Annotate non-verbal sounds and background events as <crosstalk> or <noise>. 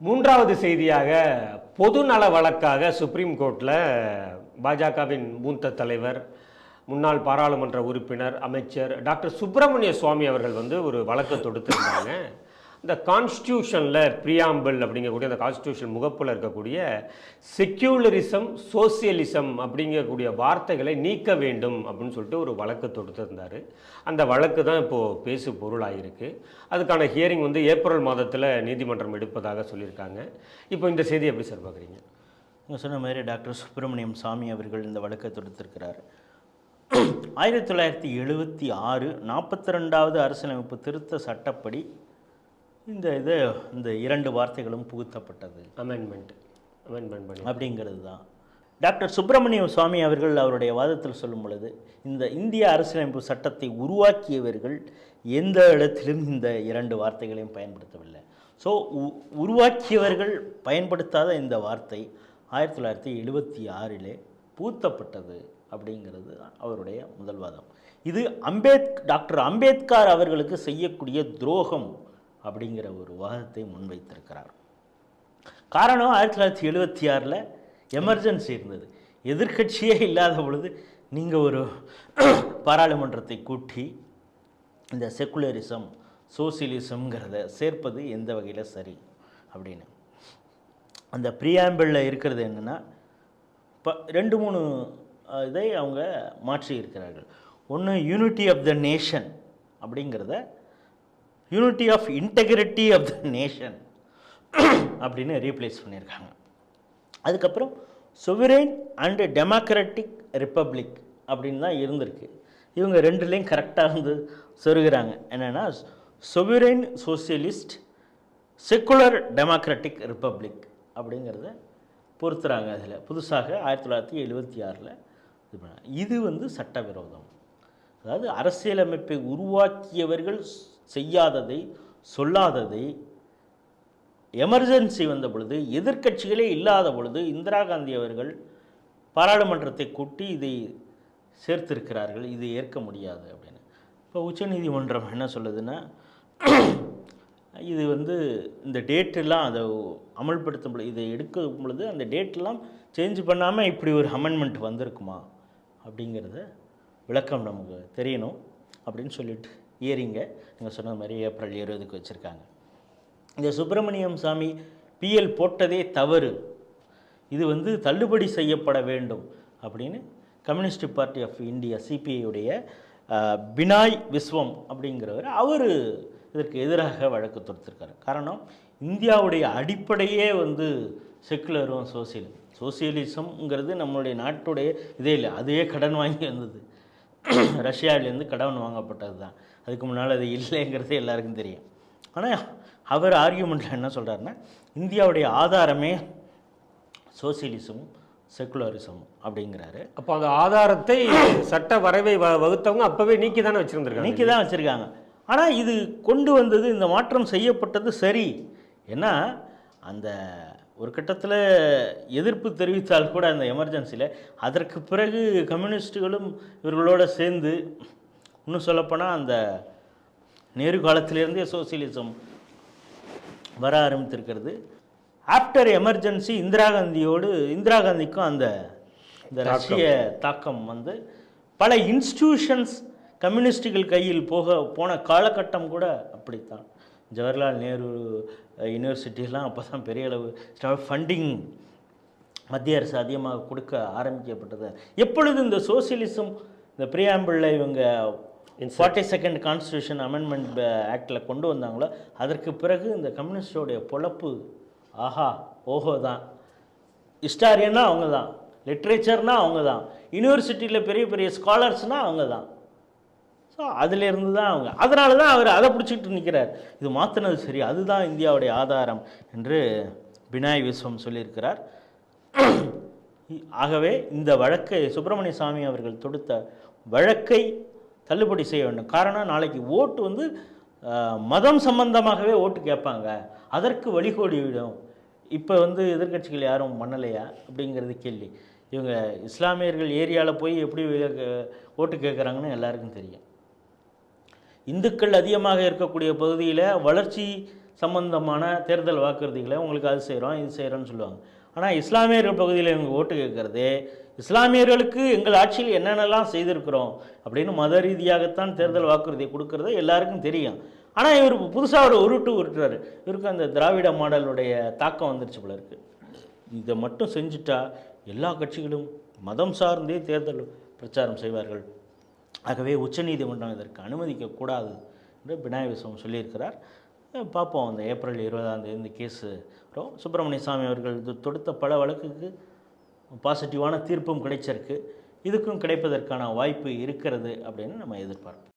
மூன்றாவது செய்தியாக பொதுநல வழக்காக சுப்ரீம் கோர்ட்டில் பாஜகவின் மூத்த தலைவர் முன்னாள் பாராளுமன்ற உறுப்பினர் அமைச்சர் டாக்டர் சுப்பிரமணிய சுவாமி அவர்கள் வந்து ஒரு வழக்கு தொடுத்திருந்தாங்க. இந்த கான்ஸ்டியூஷனில் ப்ரியாம்பிள் அப்படிங்கக்கூடிய அந்த கான்ஸ்டியூஷன் முகப்பில் இருக்கக்கூடிய செக்யூலரிசம் சோசியலிசம் அப்படிங்கக்கூடிய வார்த்தைகளை நீக்க வேண்டும் அப்படின்னு சொல்லிட்டு ஒரு வழக்கு தொடுத்திருந்தார். அந்த வழக்கு தான் இப்போது பேசு பொருளாகிருக்கு அதுக்கான ஹியரிங் வந்து ஏப்ரல் மாதத்தில் நீதிமன்றம் எடுப்பதாக சொல்லியிருக்காங்க. இப்போ இந்த செய்தி எப்படி சார் பார்க்குறீங்க? நீங்கள் சொன்ன மாதிரி டாக்டர் சுப்பிரமணியம் சாமி அவர்கள் இந்த வழக்கை தொடுத்திருக்கிறார். ஆயிரத்தி தொள்ளாயிரத்தி எழுபத்தி ஆறு நாற்பத்தி ரெண்டாவது அரசியலமைப்பு திருத்த சட்டப்படி இந்த இது இந்த இரண்டு வார்த்தைகளும் புகுத்தப்பட்டது. அமெண்ட்மெண்ட் அமெண்ட்மெண்ட் பண்ணி. அப்படிங்கிறது தான் டாக்டர் சுப்பிரமணியம் சுவாமி அவர்கள் அவருடைய வாதத்தில் சொல்லும் பொழுது இந்த இந்திய அரசியலமைப்பு சட்டத்தை உருவாக்கியவர்கள் எந்த இடத்திலும் இந்த இரண்டு வார்த்தைகளையும் பயன்படுத்தவில்லை. ஸோ உருவாக்கியவர்கள் பயன்படுத்தாத இந்த வார்த்தை ஆயிரத்தி தொள்ளாயிரத்தி எழுபத்தி ஆறிலே பூத்தப்பட்டது அப்படிங்கிறது அவருடைய முதல் வாதம். இது அம்பேத் டாக்டர் அம்பேத்கர் அவர்களுக்கு செய்யக்கூடிய துரோகம். அப்படிங்கிற ஒரு வாதத்தை முன்வைத்திருக்கிறார். காரணம் ஆயிரத்தி தொள்ளாயிரத்தி எழுபத்தி ஆறில் எமர்ஜென்சி இருந்தது. எதிர்க்கட்சியே இல்லாத பொழுது நீங்கள் ஒரு பாராளுமன்றத்தை கூட்டி இந்த செக்குலரிசம் சோசியலிசம்ங்கிறத சேர்ப்பது எந்த வகையில் சரி அப்படின்னு. அந்த ப்ரியாம்பிளில் இருக்கிறது என்னென்னா இப்போ ரெண்டு மூணு இதை அவங்க மாற்றி இருக்கிறார்கள் ஒன்று யூனிட்டி ஆஃப் த நேஷன் அப்படிங்கிறத unity of integrity of the nation அப்படின்னு ரீப்ளேஸ் பண்ணியிருக்காங்க. அதுக்கப்புறம் சுவரேன் அண்டு டெமோக்ராட்டிக் ரிப்பப்ளிக் அப்படின்னு தான் இருந்திருக்கு. இவங்க ரெண்டுலேயும் கரெக்டாக வந்து சொருகிறாங்க. என்னென்னா sovereign socialist secular democratic republic அப்படிங்கிறத பொறுத்துறாங்க அதில். புதுசாக ஆயிரத்தி தொள்ளாயிரத்தி எழுபத்தி ஆறில் இது பண்ண இது வந்து சட்டவிரோதம். அதாவது அரசியலமைப்பை உருவாக்கியவர்கள் செய்யாததை சொல்லாததை எமர்ஜென்சி வந்த பொழுது எதிர்க்கட்சிகளே இல்லாத பொழுது இந்திரா காந்தி அவர்கள் பாராளுமன்றத்தை கூட்டி இதை சேர்த்திருக்கிறார்கள். இது ஏற்க முடியாது அப்படின்னு. இப்போ உச்சநீதிமன்றம் என்ன சொல்லுதுன்னா இது வந்து இந்த டேட்டெல்லாம் அதை அமல்படுத்தும் பொழுது இதை எடுக்கும் பொழுது அந்த டேட்டெல்லாம் சேஞ்ச் பண்ணாமல் இப்படி ஒரு அமெண்ட்மெண்ட் வந்திருக்குமா? அப்படிங்கிறத விளக்கம் நமக்கு தெரியணும் அப்படின்னு சொல்லிட்டு இயரிங்கை. நீங்கள் சொன்ன மாதிரி ஏப்ரல் இருபதுக்கு வச்சுருக்காங்க. இந்த சுப்பிரமணியம் சாமி பிஎல் போட்டதே தவறு. இது வந்து தள்ளுபடி செய்யப்பட வேண்டும் அப்படின்னு கம்யூனிஸ்ட் பார்ட்டி ஆஃப் இந்தியா சிபிஐயுடைய பினாய் விஸ்வம் அப்படிங்கிறவர் அவர் இதற்கு எதிராக வழக்கு தொடுத்திருக்காரு. காரணம் இந்தியாவுடைய அடிப்படையே வந்து செக்குலரும் சோசியலும் சோசியலிசம்ங்கிறது நம்மளுடைய நாட்டுடைய இதே இல்லை அதுவே கடன் வாங்கி வந்தது. <clears throat> ரஷ்யாவிலேருந்து கடன் வாங்கப்பட்டது தான். அதுக்கு முன்னால் அது இல்லைங்கிறது எல்லாருக்கும் தெரியும். ஆனால் அவர் ஆர்கியூமெண்ட்டில் என்ன சொல்கிறாருன்னா இந்தியாவுடைய ஆதாரமே சோசியலிசம் செக்குலரிசம் அப்படிங்கிறாரு. அப்போ அந்த ஆதாரத்தை சட்ட வரைவை வ- வகுத்தவங்க அப்போவே நீக்கி தானே வச்சுருந்துருக்காங்க? நீக்கி தான் வச்சுருக்காங்க. ஆனால் இது கொண்டு வந்தது இந்த மாற்றம் செய்யப்பட்டது சரி. ஏன்னா அந்த ஒரு கட்டத்தில் எதிர்ப்பு தெரிவித்தால் கூட அந்த எமர்ஜென்சியில் அதற்கு பிறகு கம்யூனிஸ்ட்டுகளும் இவர்களோட சேர்ந்து இன்னும் சொல்லப்போனால் அந்த நேரு காலத்திலேருந்தே சோசியலிசம் வர ஆரம்பித்திருக்கிறது. ஆஃப்டர் எமர்ஜென்சி இந்திரா காந்தியோடு இந்திரா காந்திக்கும் அந்த இந்த ரஷ்ய தாக்கம் வந்து பல இன்ஸ்டிடியூஷன்ஸ் கம்யூனிஸ்டுகள் கையில் போக போன காலகட்டம் கூட அப்படித்தான். ஜவஹர்லால் நேரு யூனிவர்சிட்டிலாம் அப்போ தான் பெரிய அளவு ஃபண்டிங் மத்திய அரசு அதிகமாக கொடுக்க ஆரம்பிக்கப்பட்டது. எப்பொழுது இந்த சோசியலிசம் இந்த பிரியாம்பிளில் இவங்க ஃபார்ட்டி செகண்ட் கான்ஸ்டியூஷன் அமெண்ட்மெண்ட் ஆக்டில் கொண்டு வந்தாங்களோ அதற்கு பிறகு இந்த கம்யூனிஸ்டோடைய பொழப்பு ஆஹா ஓஹோ தான். ஹிஸ்டாரியன்னா அவங்க தான் லிட்ரேச்சர்னா அவங்க தான் யூனிவர்சிட்டியில் பெரிய பெரிய ஸ்காலர்ஸ்னால் அவங்க தான் ஸோ அதிலிருந்து தான் அவங்க. அதனால தான் அவர் அதை பிடிச்சிக்கிட்டு நிற்கிறார் இது மாற்றினது சரி அதுதான் இந்தியாவுடைய ஆதாரம் என்று பினாய் விஸ்வம் சொல்லியிருக்கிறார். ஆகவே இந்த வழக்கை சுப்பிரமணிய சாமி அவர்கள் தொடுத்த வழக்கை தள்ளுபடி செய்ய வேண்டும். காரணம் நாளைக்கு ஓட்டு வந்து மதம் சம்பந்தமாகவே ஓட்டு கேட்பாங்க. அதற்கு வழிகோடிவிடும் இப்போ வந்து எதிர்க்கட்சிகள் யாரும் பண்ணலையா? அப்படிங்கிறது கேள்வி. இவங்க இஸ்லாமியர்கள் ஏரியாவில் போய் எப்படி ஓட்டு கேட்குறாங்கன்னு எல்லாருக்கும் தெரியும். இந்துக்கள் அதிகமாக இருக்கக்கூடிய பகுதியில் வளர்ச்சி சம்பந்தமான தேர்தல் வாக்குறுதிகளை உங்களுக்கு அது செய்கிறோம் இது செய்கிறோன்னு சொல்லுவாங்க. ஆனால் இஸ்லாமியர்கள் பகுதியில் எங்கள் ஓட்டு கேட்குறதே இஸ்லாமியர்களுக்கு எங்கள் ஆட்சியில் என்னென்னலாம் செய்திருக்கிறோம் அப்படின்னு மத ரீதியாகத்தான் தேர்தல் வாக்குறுதி கொடுக்கறது எல்லாருக்கும் தெரியும். ஆனால் இவர் புதுசாக ஒரு உருட்டு உருட்டுறாரு. இவருக்கு அந்த திராவிட மாடலுடைய தாக்கம் வந்துருச்சு போல இருக்குது இதை மட்டும் செஞ்சுட்டா எல்லா கட்சிகளும் மதம் சார்ந்தே தேர்தல் பிரச்சாரம் செய்வார்கள். ஆகவே உச்சநீதிமன்றம் இதற்கு அனுமதிக்கக்கூடாது என்று பினாய் விஸ்வம் சொல்லியிருக்கிறார் பார்ப்போம் அந்த ஏப்ரல் இருபதாம் தேதி இந்த கேஸு வரும். சுப்பிரமணிய சாமி அவர்கள் இது தொடுத்த பல வழக்குக்கு பாசிட்டிவான தீர்ப்பும் கிடைச்சிருக்கு. இதுக்கும் கிடைப்பதற்கான வாய்ப்பு இருக்கிறது அப்படின்னு நம்ம எதிர்பார்ப்போம்.